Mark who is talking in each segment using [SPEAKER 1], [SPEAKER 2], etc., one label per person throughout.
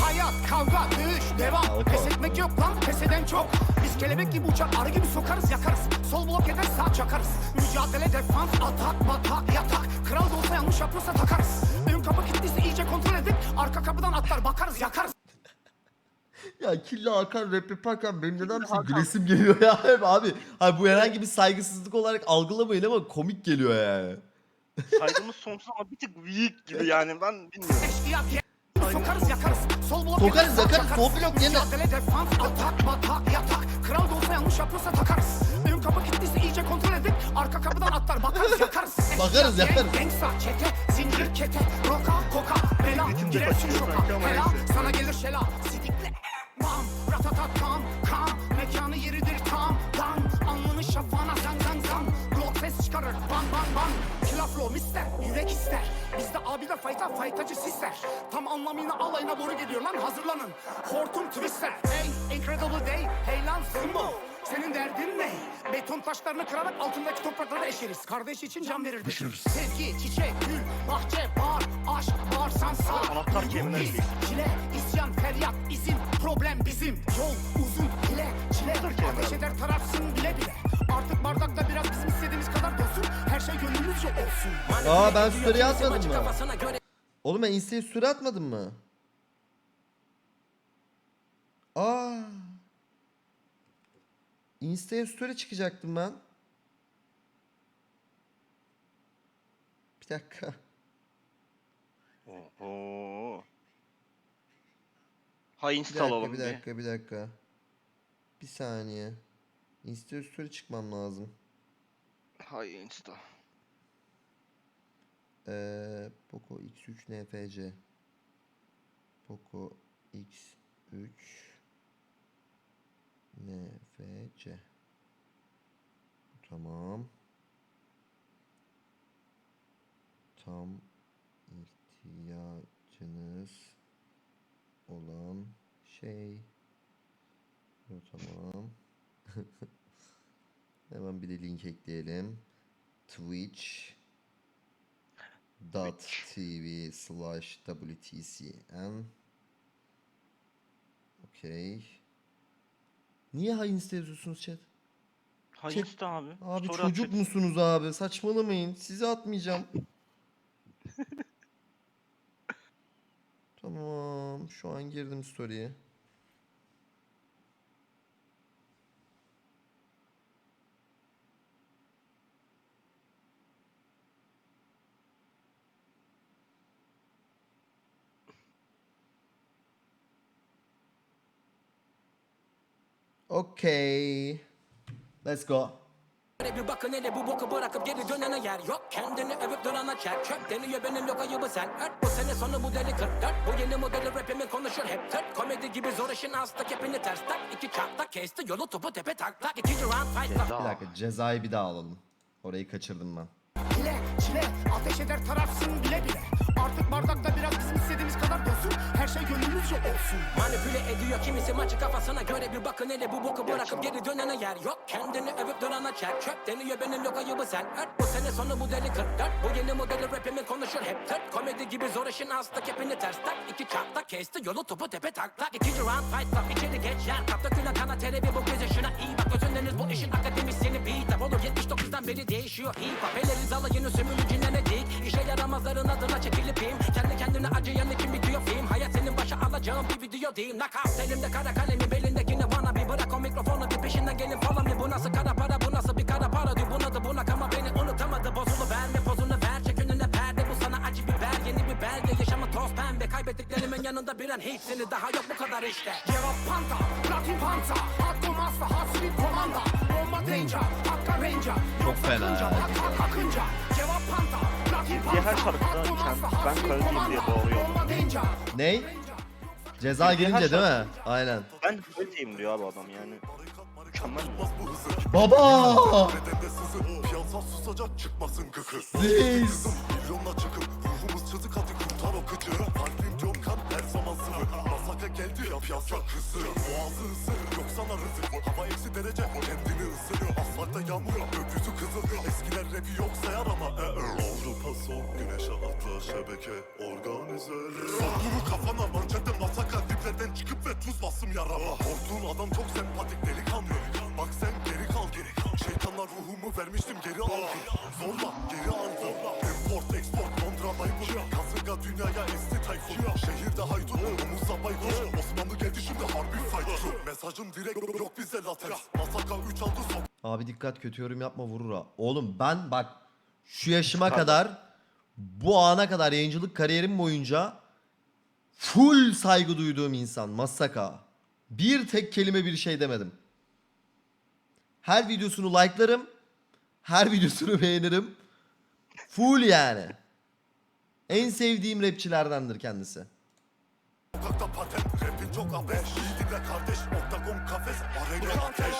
[SPEAKER 1] Hayat, kavga, dövüş, devam Pes etmek yok lan, pes eden çok. Biz kelebek gibi uçar, arı gibi sokarız, yakarız. Sol blok eder, sağ çakarız. Mücadele, defans, atak, batak, yatak. Kral da olsa yanlış yapıyorsa takarız. Ön kapı kilitliyse iyice kontrol edip Arka kapıdan atlar, bakarız, yakarız.
[SPEAKER 2] Ya Killa Hakan rap yaparken benim nedense gülesim geliyor ya? Abi. Abi bu herhangi bir saygısızlık olarak algılamayın ama komik geliyor yani.
[SPEAKER 3] Saygımız sonsuz ama bir tık weak gibi yani ben bilmiyorum.
[SPEAKER 1] Sokarız, yakarız. Sol blok
[SPEAKER 2] Sokarız,
[SPEAKER 1] sağ
[SPEAKER 2] yakarız, sol blok yerine-
[SPEAKER 1] Mücadele, defans, atak, batak, yatak. Kral da olsa yanlış yapıyorsa takarız. Ön kapı kilitliyse iyice kontrol edip Arka kapıdan atlar, bakarız, yakarız.
[SPEAKER 2] Bakarız, yakarız.
[SPEAKER 1] Gangsta, çete, zincir, kete. Roka, koka, bela Girersin şoka, hela Sana gelir şela, sidikle Bam, ratatat tam, kam Mekanı yeridir tam, dan Alnını şafağına zang zang zang Glock ses çıkarır, ban ban ban Kila flow mister, yürek ister Bizde abi de fayta, faytacı sisler Tam anlamıyla alayına doğru geliyor lan hazırlanın Hortum twister, hey incredible day Hey lan Simbo senin derdin ne? Beton taşlarını kırarak altındaki toprakları eşeriz. Kardeş için can verirdik. Sevgi, çiçek, gül, bahçe, bar, aşk, bağırsan sağ.
[SPEAKER 3] Anahtar kelimeler.
[SPEAKER 1] Çile, isyan, feryat, izin, problem bizim. Yol uzun, bile, çile. Ateş eder tararsın bile bile. Artık bardakta biraz bizim istediğimiz kadar
[SPEAKER 2] Aa ben story atmadım mı? Oğlum ben Insta'ya story atmadım mı? Aa. Insta'ya story çıkacaktım ben. Bir dakika.
[SPEAKER 3] Oho. Ha
[SPEAKER 2] Bir
[SPEAKER 3] insta
[SPEAKER 2] dakika, bir
[SPEAKER 3] bir.
[SPEAKER 2] dakika, bir dakika. Bir saniye. Insta'ya story çıkmam lazım.
[SPEAKER 3] Ha insta.
[SPEAKER 2] Ee, Poco X3 NFC. Poco X3 NFC. Tamam. Tam ihtiyacınız olan şey. Bu tamam. Hemen bir de link ekleyelim. Twitch dot tv slash wtcn Okey. Niye hain yazıyorsunuz chat?
[SPEAKER 3] Ha
[SPEAKER 2] Çek-
[SPEAKER 3] insta abi.
[SPEAKER 2] Abi
[SPEAKER 3] Story
[SPEAKER 2] çocuk
[SPEAKER 3] atacak.
[SPEAKER 2] musunuz abi? Saçmalamayın. Sizi atmayacağım. tamam. Şu an girdim story'e. Okay. Let's go.
[SPEAKER 4] Bir bakın hele bu boku bırakıp geri dönene yer yok Kendini övüp durana çer çöp deniyor benim yok ayıbı sen ört Bu sene sonu bu deli 44 Bu yeni modeli rapimin konuşur hep tırt Komedi gibi zor işin hasta kepini ters tak İki çarpta kesti yolu topu tepe tak tak İkinci round fight tak
[SPEAKER 2] Bir dakika cezayı bir daha alalım. Orayı kaçırdım ben.
[SPEAKER 1] Çile, çile, ateş eder tararsın bile bile. Artık bardakta biraz bizim istediğimiz kadar dolsun. Her şey gönlümüzce olsun.
[SPEAKER 4] Manipüle ediyor kimisi maçı kafasına göre bir bakın hele bu boku bırakıp geri dönene yer yok. Kendini övüp durana çer çöp deniyor benim yok ayıbı sen. Ört Bu sene sonu bu deli 44 Bu yeni modeli rapimin konuşur hep tırt. Komedi gibi zor işin hasta kepini ters tak. İki çarpta kesti yolu topu tepe tak tak. İkinci round fight tak. İçeri geç yer. Kapta güne kana tere bir bu göze şuna iyi bak. Özündeniz bu işin akademisyeni beri değişiyor. Hip hop Elleri alayını sömürücüne ne dik İşe yaramazların adına çekilip im. Kendi kendine acıyan için bitiyor film Hayat senin başa alacağın bir video değil Knockout elimde kara kalemi belindeki ne bana bir Bırak. O mikrofonu bir peşinden gelin follow me. Bu nasıl kara para yanında bir an hiç Seni daha yok bu kadar işte
[SPEAKER 1] Cevap panta, platin panta, komasta, hot sweet komanda, bomba danger, hakka ranger,
[SPEAKER 2] Çok fena
[SPEAKER 1] cevap panta, platin panta,
[SPEAKER 3] her şarkıda ben karıcıyım
[SPEAKER 1] komanda,
[SPEAKER 3] diye
[SPEAKER 1] danger,
[SPEAKER 2] Ney? Ceza gelince değil mi? Aynen.
[SPEAKER 3] Ben böyleyim diyor abi adam yani. Mükemmel.
[SPEAKER 2] Baba!
[SPEAKER 5] Piyasa susacak çıkmasın gıkı
[SPEAKER 2] Reis!
[SPEAKER 5] Milyonla çıkıp ruhumuz çözük hadi kurtar o kıcı Kalbim Masaka geldi ya piyasa kızı Boğazı ısır yok sana rızık Hava eksi derece kendini ısırıyor. Asfaltta yağmur Gökyüzü kızıl Eskiler rapi yok sayar ama e, e. Avrupa son güneşe atla şebeke organizeler Vur kafana manşette masaka Diplerden çıkıp ve tuz bastım yarama. Korktuğun adam çok sempatik delikanlı. Bak sen geri kal geri kal. Şeytanlar ruhumu vermiştim geri al. Zorla geri al direkt yok bize latens Masaka 3 aldı sok
[SPEAKER 2] Abi dikkat kötü yorum yapma vurur ha. Oğlum ben bak şu yaşıma kadar bu ana kadar yayıncılık kariyerim boyunca full saygı duyduğum insan Masaka. Bir tek kelime bir şey demedim. Her videosunu like'larım. Her videosunu beğenirim. Full yani. En sevdiğim rapçilerdendir kendisi.
[SPEAKER 5] Sokakta patent Rapin çok abes Yiğidimle kardeş Oktagon kafes Arena ateş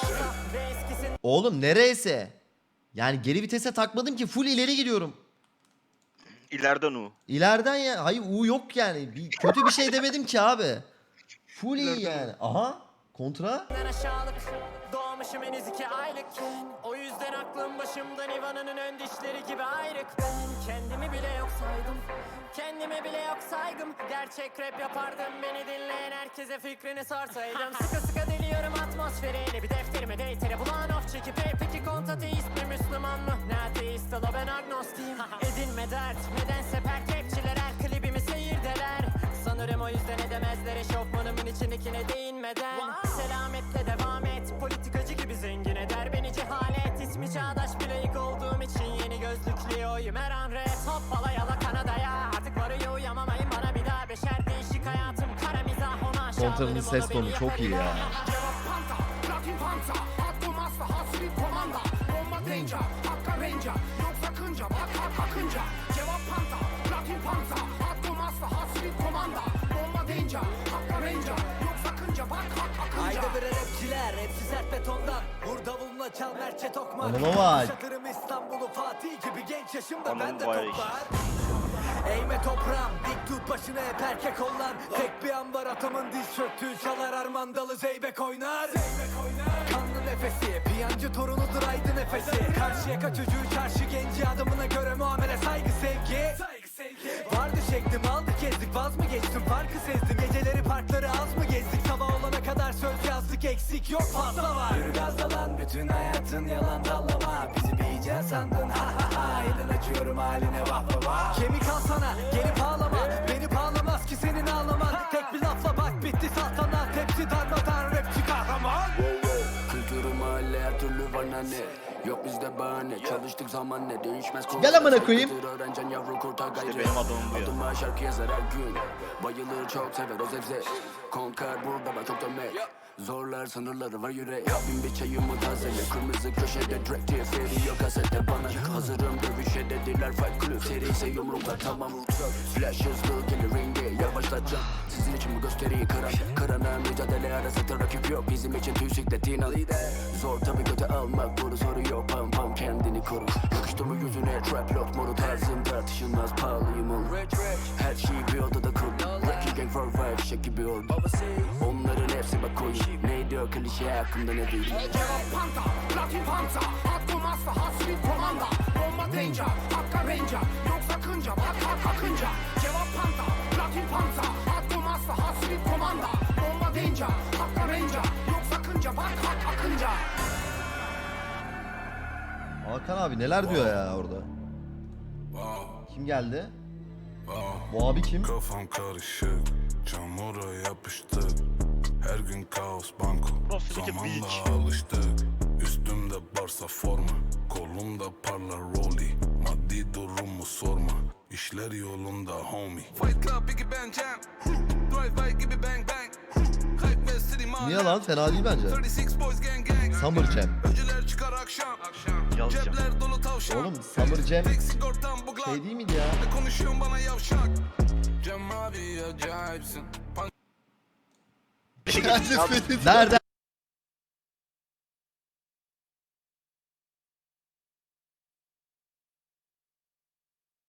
[SPEAKER 2] Oğlum nereyse. Yani geri vitese takmadım ki full ileri gidiyorum.
[SPEAKER 3] İleriden o.
[SPEAKER 2] İleriden ya. Hayır U yok yani. Bir, kötü bir şey demedim ki abi. Full iyi yani. Aha. Kontra.
[SPEAKER 4] Ben aşağılık Doğmuşum henüz iki aylıkken O yüzden aklım başımda Nirvana'nın ön dişleri gibi ayrık. Ben kendimi bile yok saydım. Kendime bile yok saygım. Gerçek rap yapardım. Beni dinleyen herkese fikrini sorsaydım. Sıkı sıkı deliyorum atmosferi Ele bir defterime deytere bulan of çekip Hey peki kontateist mi Müslüman mı? Ne ateist ola ben agnostiyim Edinme dert. Nedense pert rapçiler her klibimi seyirdeler. Sanırım o yüzden edemezler eşofmanımın içindekine değinmeden. Selametle devam gözlüklü oyum her an red Hoppala yala Kanada'ya. Artık varıyor uyamamayın bana bir daha. Beşer değişik hayatım kara mizah ona.
[SPEAKER 2] Kontranın
[SPEAKER 4] aşağılarım
[SPEAKER 2] ses
[SPEAKER 4] onu
[SPEAKER 2] tonu çok iyi ya.
[SPEAKER 1] Cevap panta, platin panta. Hakkı masla, hasri komanda. Bomba danger, hakka ranger Yok sakınca, bak hak akınca Cevap panta, platin panta. Hakkı masla, hasri komanda. Bomba danger, hakka ranger Yok sakınca, bak hak akınca
[SPEAKER 6] Haydi bre rapçiler, hepsi sert betondan Vur davuluna çal merçe tokmak
[SPEAKER 2] Anama bak.
[SPEAKER 6] İstanbul'u Fatih gibi genç yaşımda
[SPEAKER 3] Anam
[SPEAKER 6] ben de toplar. Eğme toprağım, dik tut başını hep erkek kollar. Tek bir an var atamın diz çöktüğü çalar Armandalı zeybek oynar. Kanlı nefesi, piyancı torunudur aydı nefesi. Karşıyaka çocuğu çarşı genci adamına göre muamele saygı sevgi. Vardı şeklim aldı kezdik vaz mı geçtim farkı sezdim. Geceleri parkları az mı eksik yok fazla var. Yürü gazla lan bütün hayatın yalan dallama. Bizi bir sandın ha ha ha. Elin açıyorum haline vah vah vah. Kemik al sana gelip ağlama. Beni bağlamaz ki senin ağlaman. Tek bir lafla bak bitti saltanat Hepsi darmadan rapçi kahraman
[SPEAKER 7] Kültürü mahalle her türlü var nane Yok bizde bahane. Çalıştık zaman ne değişmez konu
[SPEAKER 2] Gel amına koyayım.
[SPEAKER 7] Öğrencen yavru kurtar gayrı
[SPEAKER 3] İşte benim adamım bu ya.
[SPEAKER 7] Adıma şarkı yazar her gün. Bayılır çok sever o zevze. Konkar burada var çok dönmek Zorlar sınırları var yürek Bin bir çayımı tazele. Kırmızı köşede direkt diye veriyor kasette bana Hazırım dövüşe dediler. Fight club Seri ise yumruklar tamam. Flash hızlı gelir ringe yavaşlatacağım. Sizin için bu gösteriyi kıran Kırana mücadele arası rakip yok. Bizim için tüy sikletin al Zor tabi göte almak bunu soruyor Pam pam kendini koru. Yakıştırma yüzüne trap lock modu tarzım tartışılmaz pahalıyım Her şeyi bir odada kurdum Rocky gang for vibe şek gibi oldum Onların hepsi bak koyun Neydi o klişe hakkında ne değil
[SPEAKER 1] Cevap panta, platin panta Hakkı masla, hasri komanda. Bomba danger, hakka ranger Yok sakınca, bak hak akınca. Cevap panta, platin panta Hakkı masla, hasri komanda. Bomba danger, hakka ranger Yok sakınca, bak hak akınca.
[SPEAKER 2] Hakan abi neler diyor ya orada? Kim geldi? Bu abi kim?
[SPEAKER 8] Kafam karışık, çamura yapıştık Her gün kaos banko, zamanla alıştık Üstümde barsa forma, kolumda parlar rolly. Maddi durumu sorma, işler yolunda homie. Fight Club, Biggie Bang Jam. Drive-by gibi bang bang.
[SPEAKER 2] Niye lan? fena değil bence.
[SPEAKER 8] 36 boys gang gang.
[SPEAKER 2] Summer Jam.
[SPEAKER 8] Öncüler çıkar akşam. Cepler dolu tavşan.
[SPEAKER 2] Oğlum Summer Jam şey değil miydi ya?
[SPEAKER 8] Ne konuşuyorsun bana yavşak. Cem abi acayipsin
[SPEAKER 2] Nereden?